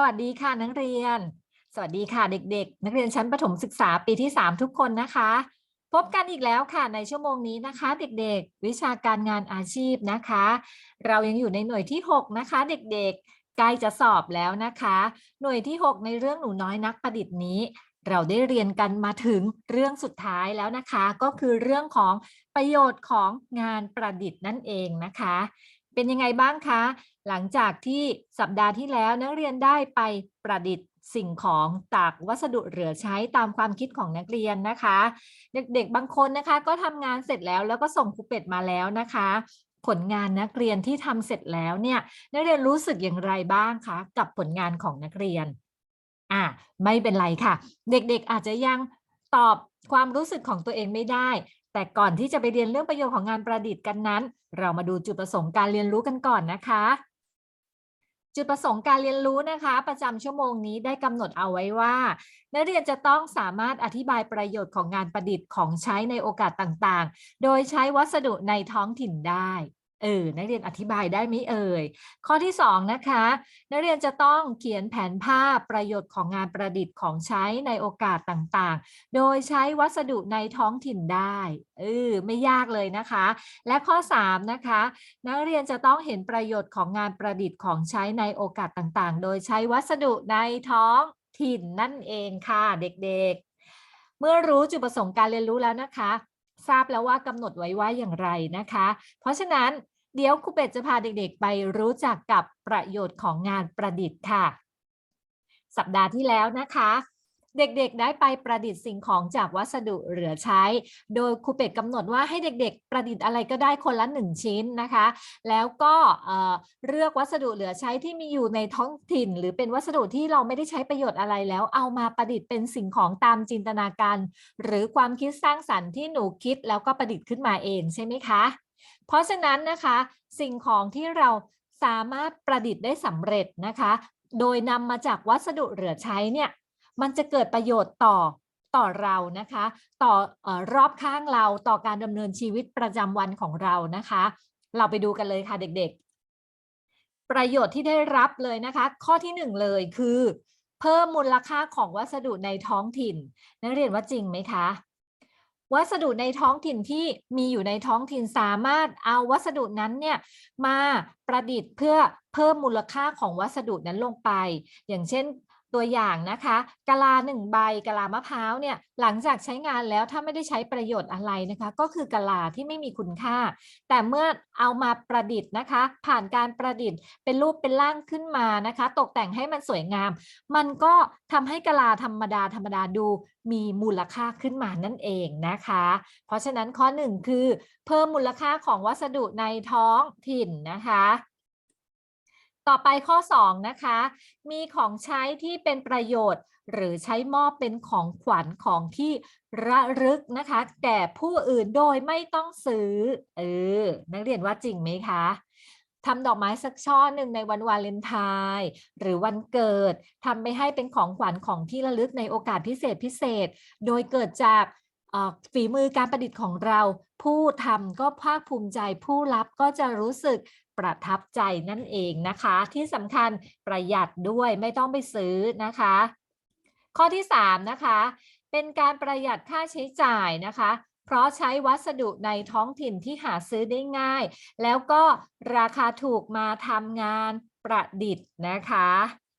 สวัสดีค่ะนักเรียน สวัสดีค่ะเด็กๆ นักเรียนชั้นประถมศึกษาปีที่ 3 ทุกคนนะคะ พบกันอีกแล้วค่ะในชั่วโมงนี้นะคะ เด็กๆ วิชาการงานอาชีพนะคะ เรายังอยู่ในหน่วยที่ 6 นะคะ เด็กๆ ใกล้จะสอบแล้วนะคะ หน่วยที่ 6 ในเรื่องหนูน้อยนักประดิษฐ์นี้ เราได้เรียนกันมาถึงเรื่องสุดท้ายแล้วนะคะ ก็คือเรื่องของประโยชน์ของงานประดิษฐ์นั่นเองนะคะ เป็นยังไงบ้างคะ หลังจากที่สัปดาห์ที่แล้วนักเรียนได้ไปประดิษฐ์สิ่งของจากวัสดุเหลือใช้ตามความคิดของนักเรียนนะคะ เด็กๆบางคนนะคะ ก็ทำงานเสร็จแล้วแล้วก็ส่งครูเป็ดมาแล้วนะคะ ผลงานนักเรียนที่ทำเสร็จแล้วเนี่ยนักเรียนรู้สึกอย่างไรบ้างคะ กับผลงานของนักเรียนอ่าไม่เป็นไรค่ะ เด็กๆอาจจะยังตอบความรู้สึกของตัวเองไม่ได้ แต่ก่อนที่จะไปเรียนเรื่องประโยชน์ของงานประดิษฐ์กันนั้น เรามาดูจุดประสงค์การเรียนรู้กันก่อนนะคะ จุดประสงค์การเรียนรู้นะคะ ประจำชั่วโมงนี้ได้กำหนดเอาไว้ว่า นักเรียนจะต้องสามารถอธิบายประโยชน์ของงานประดิษฐ์ของใช้ในโอกาสต่างๆ โดยใช้วัสดุในท้องถิ่นได้ เออนักเรียนอธิบายได้ไหมเอ่ย ข้อที่สองนะคะนักเรียนจะต้องเขียนแผนภาพประโยชน์ของงานประดิษฐ์ของใช้ในโอกาสต่างๆ โดยใช้วัสดุในท้องถิ่นได้เออไม่ยากเลยนะคะ และข้อ3นะคะนักเรียนจะต้องเห็นประโยชน์ของงานประดิษฐ์ของใช้ในโอกาสต่างๆ โดยใช้วัสดุในท้องถิ่นนั่นเองค่ะเด็กๆเมื่อรู้จุดประสงค์การเรียนรู้แล้วนะคะ ทราบแล้วว่ากำหนดไว้ว่าอย่างไรนะคะ เพราะฉะนั้นเดี๋ยวครูเป็ดจะพาเด็กๆ ไปรู้จักกับประโยชน์ของงานประดิษฐ์ค่ะ สัปดาห์ที่แล้วนะคะ เด็กๆ ได้ไปประดิษฐ์สิ่งของจากวัสดุเหลือใช้ โดยครูเป็ดกำหนดว่าให้เด็กๆ ประดิษฐ์อะไรก็ได้คนละหนึ่งชิ้นนะคะ แล้วก็เอ่อเลือกวัสดุเหลือใช้ที่มีอยู่ในท้องถิ่น หรือเป็นวัสดุที่เราไม่ได้ใช้ประโยชน์อะไรแล้ว เอามาประดิษฐ์เป็นสิ่งของตามจินตนาการ หรือความคิดสร้างสรรค์ที่หนูคิดแล้วก็ประดิษฐ์ขึ้นมาเองใช่ไหมคะ เพราะฉะนั้นนะคะ สิ่งของที่เราสามารถประดิษฐ์ได้สำเร็จนะคะ โดยนำมาจากวัสดุเหลือใช้เนี่ย มันจะเกิดประโยชน์ต่อต่อเรานะคะ ต่ออรอบข้างเราต่อการดำเนินชีวิตประจำวันของเรานะคะ เราไปดูกันเลยค่ะเด็กๆ ประโยชน์ที่ได้รับเลยนะคะ ข้อที่หนึ่งเลยคือ เพิ่มมูลค่าของวัสดุในท้องถิ่น นักเรียนว่าจริงไหมคะวัสดุในท้องถิ่นที่มีอยู่ในท้องถิ่นสามารถเอาวัสดุนั้นเนี่ยมาประดิษฐ์เพื่อเพิ่มมูลค่าของวัสดุนั้นลงไป อย่างเช่น ตัวอย่างนะคะกะลาหนึ่งใบกะลามะพร้าวเนี่ยหลังจากใช้งานแล้วถ้าไม่ได้ใช้ประโยชน์อะไรนะคะ ก็คือกะลาที่ไม่มีคุณค่า แต่เมื่อเอามาประดิษฐ์นะคะ ผ่านการประดิษฐ์เป็นรูปเป็นร่างขึ้นมานะคะ ตกแต่งให้มันสวยงาม มันก็ทำให้กะลาธรรมดาธรรมดาดูมีมูลค่าขึ้นมานั่นเองนะคะ เพราะฉะนั้นข้อหนึ่งคือ เพิ่มมูลค่าของวัสดุในท้องถิ่นนะคะ ต่อไปข้อ 2 นะคะ มีของใช้ที่เป็นประโยชน์ หรือใช้มอบเป็นของขวัญของที่ระลึกนะคะ แก่ผู้อื่นโดยไม่ต้องซื้อ เออ นักเรียนว่าจริงไหมคะทำดอกไม้สักช่อหนึ่งในวันวาเลนไทน์หรือวันเกิดทำไปให้เป็นของขวัญของที่ระลึกในโอกาสพิเศษพิเศษ โดยเกิดจากฝีมือการประดิษฐ์ของเรา ผู้ทำก็ภาคภูมิใจผู้รับก็จะรู้สึกประทับใจนั่นเองนะคะ ที่สำคัญประหยัดด้วยไม่ต้องไปซื้อนะคะ ข้อที่ 3 นะคะ เป็นการประหยัดค่าใช้จ่ายนะคะ เพราะใช้วัสดุในท้องถิ่นที่หาซื้อได้ง่าย แล้วก็ราคาถูกมาทำงานประดิษฐ์นะคะ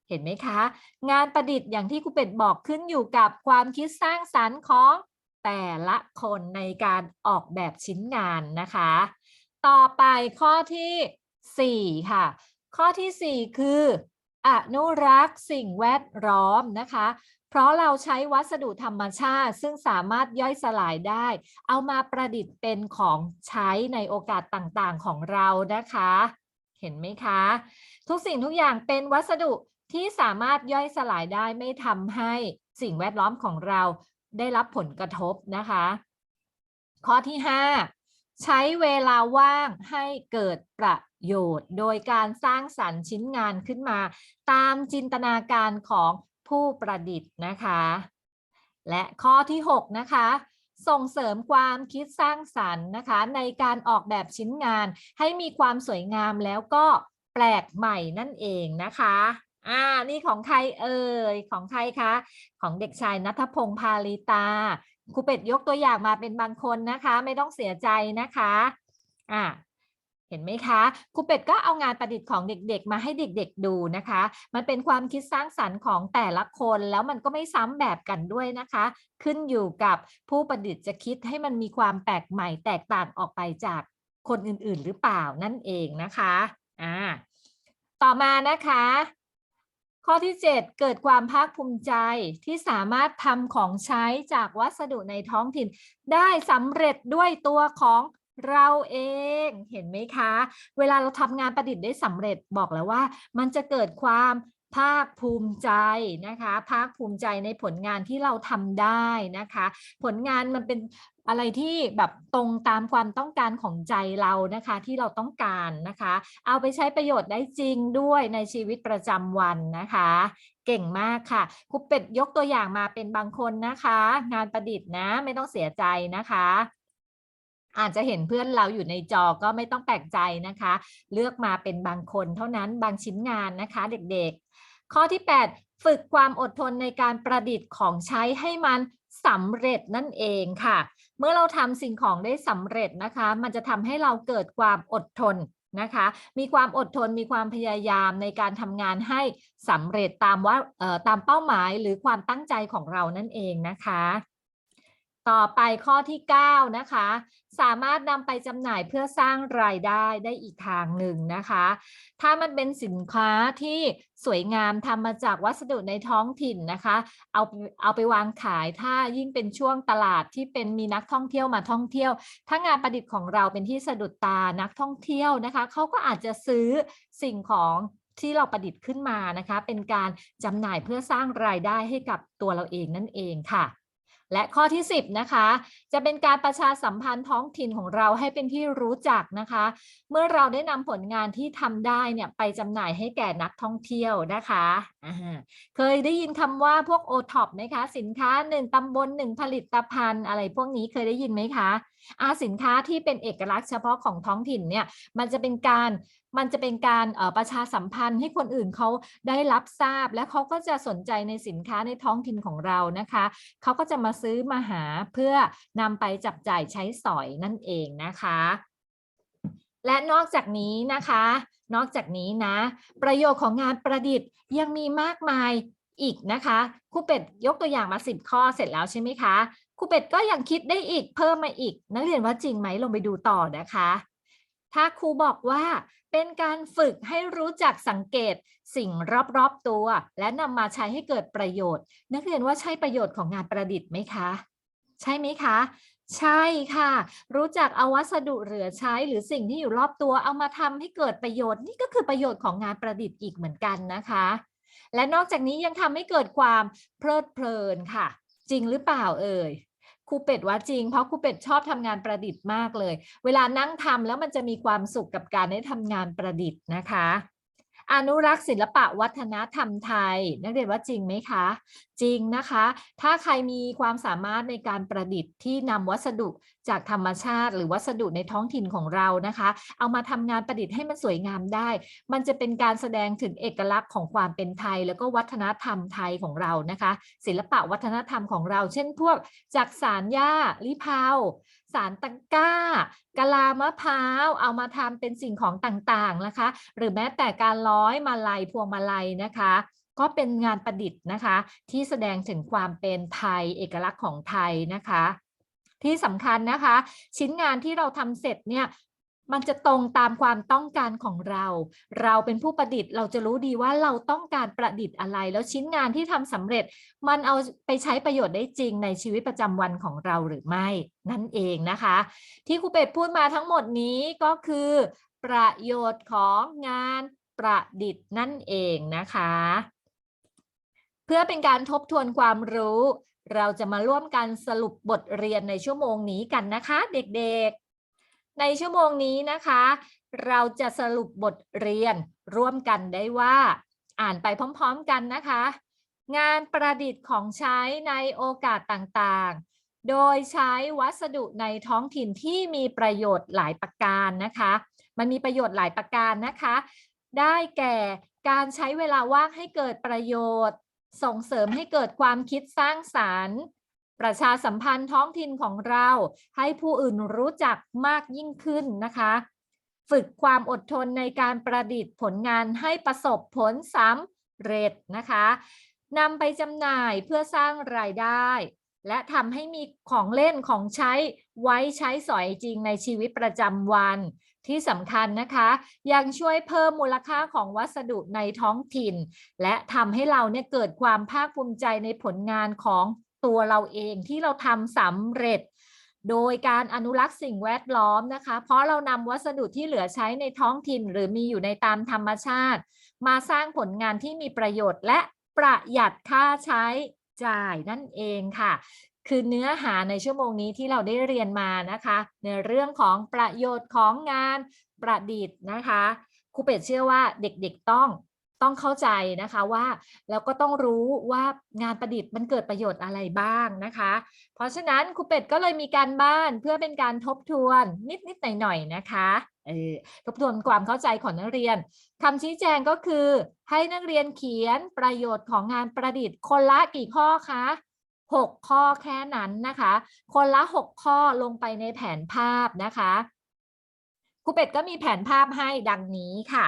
เห็นไหมคะ งานประดิษฐ์อย่างที่ครูเป็ดบอกขึ้นอยู่กับความคิดสร้างสรรค์ของ แต่ละคนในการออกแบบชิ้นงานนะคะ ต่อไปข้อที่ 4 ค่ะ ข้อทีสี่ 4 คือ อนุรักษ์สิ่งแวดล้อมนะคะ เพราะเราใช้วัสดุธรรมชาติซึ่งสามารถย่อยสลายได้ เอามาประดิษฐ์เป็นของใช้ในโอกาสต่างๆของเรานะคะ เห็นไหมคะ ทุกสิ่งทุกอย่างเป็นวัสดุที่สามารถย่อยสลายได้ไม่ทำให้สิ่งแวดล้อมของเรา ได้รับผลกระทบนะคะ ข้อที่ 5 ใช้เวลาว่างให้เกิดประโยชน์ โดยการสร้างสรรค์ชิ้นงานขึ้นมา ตามจินตนาการของผู้ประดิษฐ์นะคะ และข้อที่ 6 นะคะส่งเสริมความคิดสร้างสรรค์นะคะ ในการออกแบบชิ้นงานให้มีความสวยงามแล้วก็แปลกใหม่นั่นเองนะคะ อ่า นี่ของใครเอ่ย ของใครคะ ของเด็กชายนัทพงษ์พาลิตา ครูเป็ดยกตัวอย่างมาเป็นบางคนนะคะ ไม่ต้องเสียใจนะคะ อ่าเห็นไหมคะครูเป็ดก็เอางานประดิษฐ์ของเด็กๆ มาให้เด็กๆดูนะคะ มันเป็นความคิดสร้างสรรค์ของแต่ละคนแล้วมันก็ไม่ซ้ำแบบกันด้วยนะคะ ขึ้นอยู่กับผู้ประดิษฐ์จะคิดให้มันมีความแปลกใหม่แตกต่างออกไปจากคนอื่นๆ หรือเปล่านั่นเองนะคะอ่าต่อมานะคะ ข้อที่ 7 เกิดความภาคภูมิใจที่สามารถทำของใช้จากวัสดุในท้องถิ่น ได้สำเร็จด้วยตัวของเราเองเห็นไหมคะ เวลาเราทำงานประดิษฐ์ได้สำเร็จบอกแล้วว่า มันจะเกิดความ ภาคภูมิใจนะคะ ภาคภูมิใจในผลงานที่เราทำได้นะคะ ผลงานมันเป็นอะไรที่แบบตรงตามความต้องการของใจเรานะคะที่เราต้องการนะคะ เอาไปใช้ประโยชน์ได้จริงด้วยในชีวิตประจำวันนะคะ เก่งมากค่ะครูเป็ดยกตัวอย่างมาเป็นบางคนนะคะ งานประดิษฐ์นะไม่ต้องเสียใจนะคะ อาจจะเห็นเพื่อนเราอยู่ในจอก็ไม่ต้องแปลกใจนะคะ เลือกมาเป็นบางคนเท่านั้นบางชิ้นงานนะคะเด็กๆ ข้อที่ 8 ฝึกความอดทนในการประดิษฐ์ของใช้ให้มันสำเร็จนั่นเองค่ะ เมื่อเราทำสิ่งของได้สำเร็จนะคะ มันจะทำให้เราเกิดความอดทนนะคะ มีความอดทนมีความพยายามในการทำงานให้สำเร็จตามว่าตามเป้าหมายหรือความตั้งใจของเรานั่นเองนะคะ ต่อไปข้อที่ 9 นะคะ สามารถนำไปจำหน่ายเพื่อสร้างรายได้ได้อีกทางหนึ่งนะคะ ถ้ามันเป็นสินค้าที่สวยงามทำมาจากวัสดุในท้องถิ่นนะคะ เอาเอาไปวางขายถ้ายิ่งเป็นช่วงตลาดที่เป็นมีนักท่องเที่ยวมาท่องเที่ยว ถ้างานประดิษฐ์ของเราเป็นที่สะดุดตานักท่องเที่ยวนะคะเขาก็อาจจะซื้อสิ่งของที่เราประดิษฐ์ขึ้นมานะคะ เป็นการจำหน่ายเพื่อสร้างรายได้ให้กับตัวเราเองนั่นเองค่ะ และข้อที่ 10 นะคะ จะเป็นการประชาสัมพันธ์ท้องถิ่นของเราให้เป็นที่รู้จักนะคะ เมื่อเราได้นำผลงานที่ทำได้เนี่ยไปจำหน่ายให้แก่นักท่องเที่ยวนะคะะเคยได้ยินคำว่าพวกโอท็อปไหมคะ สินค้า 1ตำบล1ผลิตภัณฑ์อะไรพวกนี้เคยได้ยินไหมคะอาสินค้าที่เป็นเอกลักษณ์เฉพาะของท้องถิ่นเนี่ยมันจะเป็นการมันจะเป็นการประชาสัมพันธ์ให้คนอื่นเขาได้รับทราบ และเขาก็จะสนใจในสินค้าในท้องถิ่นของเรานะคะเขาก็จะมาซื้อมาหาเพื่อนำไปจับจ่ายใช้สอยนั่นเองนะคะ และนอกจากนี้นะคะ นอกจากนี้นะ ประโยชน์ของงานประดิษฐ์ยังมีมากมายอีกนะคะครูเป็ดยกตัวอย่างมาสิบข้อเสร็จแล้วใช่ไหมคะ ครูเป็ดก็ยังคิดได้อีกเพิ่มมาอีก นักเรียนว่าจริงไหมลงไปดูต่อนะคะ ถ้าครูบอกว่าเป็นการฝึกให้รู้จักสังเกตสิ่งรอบๆตัว และนำมาใช้ให้เกิดประโยชน์ นักเรียนว่าใช่ประโยชน์ของงานประดิษฐ์ไหมคะ ใช่ไหมคะ ใช่ค่ะ รู้จักเอาวัสดุเหลือใช้หรือสิ่งที่อยู่รอบตัวเอามาทำให้เกิดประโยชน์ นี่ก็คือประโยชน์ของงานประดิษฐ์อีกเหมือนกันนะคะ และนอกจากนี้ยังทำให้เกิดความเพลิดเพลินค่ะ จริงหรือเปล่าเอ่ย ครูเป็ดว่าจริง เพราะครูเป็ดชอบทำงานประดิษฐ์มากเลย เวลานั่งทำแล้วมันจะมีความสุขกับการได้ทำงานประดิษฐ์นะคะ อนุรักษ์ศิลปะวัฒนธรรมไทย นักเรียนว่าจริงไหมคะ จริงนะคะ ถ้าใครมีความสามารถในการประดิษฐ์ที่นำวัสดุจากธรรมชาติ หรือวัสดุในท้องถิ่นของเรานะคะ เอามาทำงานประดิษฐ์ให้มันสวยงามได้ มันจะเป็นการแสดงถึงเอกลักษณ์ของความเป็นไทย แล้วก็วัฒนธรรมไทยของเรานะคะ ศิลปะวัฒนธรรมของเรา เช่น พวกจากสารหญ้าลิเพาสารตะก้ากะลามะพร้าวเอามาทำเป็นสิ่งของต่างๆนะคะ หรือแม้แต่การร้อยมาลัยพวงมาลัยนะคะ ก็เป็นงานประดิษฐ์นะคะ ที่แสดงถึงความเป็นไทยเอกลักษณ์ของไทยนะคะ ที่สำคัญนะคะ ชิ้นงานที่เราทำเสร็จเนี่ยมันจะตรงตามความต้องการของเรา เราเป็นผู้ประดิษฐ์ เราจะรู้ดีว่าเราต้องการประดิษฐ์อะไร แล้วชิ้นงานที่ทำสำเร็จ มันเอาไปใช้ประโยชน์ได้จริงในชีวิตประจำวันของเราหรือไม่ นั่นเองนะคะ ที่ครูเป็ดพูดมาทั้งหมดนี้ก็คือ ประโยชน์ของงานประดิษฐ์นั่นเองนะคะ พื่อเป็นการทบทวนความรู้ เราจะมาร่วมกันสรุปบทเรียนในชั่วโมงนี้กันนะคะ เด็กๆ ในชั่วโมงนี้นะคะ เราจะสรุปบทเรียนร่วมกันได้ว่า อ่านไปพร้อมๆกันนะคะ งานประดิษฐ์ของใช้ในโอกาสต่างๆ โดยใช้วัสดุในท้องถิ่นที่มีประโยชน์หลายประการนะคะ มันมีประโยชน์หลายประการนะคะ ได้แก่การใช้เวลาว่างให้เกิดประโยชน์ ส่งเสริมให้เกิดความคิดสร้างสารรค์ ประชาสัมพันธ์ท้องถิ่นของเรา ให้ผู้อื่นรู้จักมากยิ่งขึ้นนะคะ ฝึกความอดทนในการประดิษฐ์ผลงานให้ประสบผลสำเร็จนะคะนำไปจำหน่ายเพื่อสร้างรายได้ และทำให้มีของเล่นของใช้ไว้ใช้สอยจริงในชีวิตประจำวัน ที่สำคัญนะคะ ยังช่วยเพิ่มมูลค่าของวัสดุในท้องถิ่น และทำให้เราเนี่ยเกิดความภาคภูมิใจในผลงานของตัวเราเองที่เราทำสำเร็จ โดยการอนุรักษ์สิ่งแวดล้อมนะคะ เพราะเรานำวัสดุที่เหลือใช้ในท้องถิ่น หรือมีอยู่ในตามธรรมชาติ มาสร้างผลงานที่มีประโยชน์และประหยัดค่าใช้ จ่ายนั่นเองค่ะ คือเนื้อหาในชั่วโมงนี้ที่เราได้เรียนมานะคะ ในเรื่องของประโยชน์ของงานประดิษฐ์นะคะครูเป็ดเชื่อว่าเด็กๆต้องต้องเข้าใจนะคะว่าแล้วก็ต้องรู้ว่างานประดิษฐ์มันเกิดประโยชน์อะไรบ้างนะคะ เพราะฉะนั้นครูเป็ดก็เลยมีการบ้านเพื่อเป็นการทบทวนนิดๆหน่อยๆนะคะ ทบทวนความเข้าใจของนักเรียนคำชี้แจงก็คือ ให้นักเรียนเขียนประโยชน์ของงานประดิษฐ์ คนละกี่ข้อคะหกข้อแค่นั้นนะคะ คนละหกข้อลงไปในแผนภาพนะคะครูเป็ดก็มีแผนภาพให้ดังนี้ค่ะ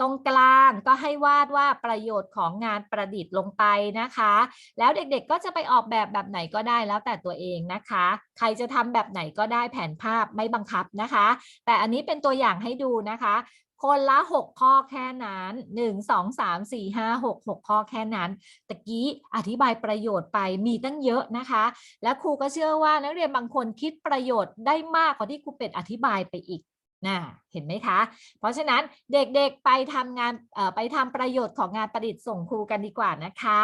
ตรงกลางก็ให้วาดว่าประโยชน์ของงานประดิษฐ์ลงไปนะคะ แล้วเด็กๆก็จะไปออกแบบแบบไหนก็ได้แล้วแต่ตัวเองนะคะ ใครจะทำแบบไหนก็ได้แผนภาพไม่บังคับนะคะ แต่อันนี้เป็นตัวอย่างให้ดูนะคะคนละ 6 ข้อแค่นั้น 1 2 3 4 5 6 6 ข้อแค่นั้น ตะกี้อธิบายประโยชน์ไปมีตั้งเยอะนะคะ และครูก็เชื่อว่านักเรียนบางคนคิดประโยชน์ได้มากกว่าที่ครูเป็ดอธิบายไปอีก นะเห็นไหมคะ เพราะฉะนั้นเด็กๆไปทำงานไปทำประโยชน์ของงานประดิษฐ์ส่งครูกันดีกว่านะคะ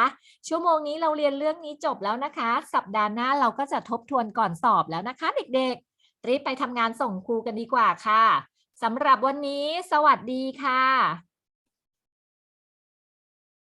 ชั่วโมงนี้เราเรียนเรื่องนี้จบแล้วนะคะ สัปดาห์หน้าเราก็จะทบทวนก่อนสอบแล้วนะคะ เด็กๆรีบไปทำงานส่งครูกันดีกว่าค่ะสำหรับวันนี้ สวัสดีค่ะ